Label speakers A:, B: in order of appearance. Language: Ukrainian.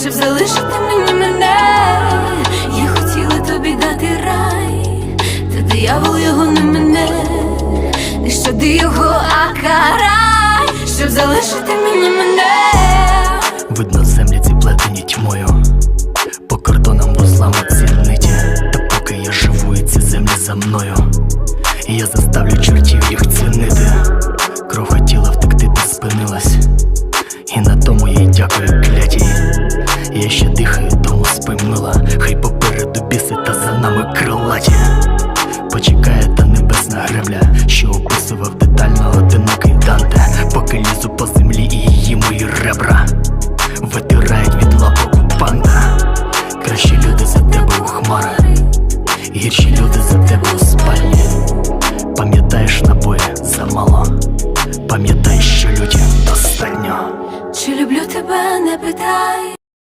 A: щоб залишити мені мене. Я хотіла тобі дати рай, та диявол його не мене. Не щади його, а карай, щоб залишити мені мене.
B: Видно землі ці плетені тьмою, по кордонам вузлами ці ниті. Та поки я живу, і ці землі за мною. І я заставлю чортів їх цінити. Кров хотіла втекти, та спинилась. І на тому їй дякую клятій. та за нами крилаті. Почекає та небесна гребля, що описував детально одинокий Данте. Поки лізу по землі і її мої ребра Витирають від лапок панда. Кращі люди за тебе у хмари Гірші люди за тебе у спальні. Пам'ятаєш набої замало Пам'ятай, що людям достатньо.
A: Чи люблю тебе, не питай.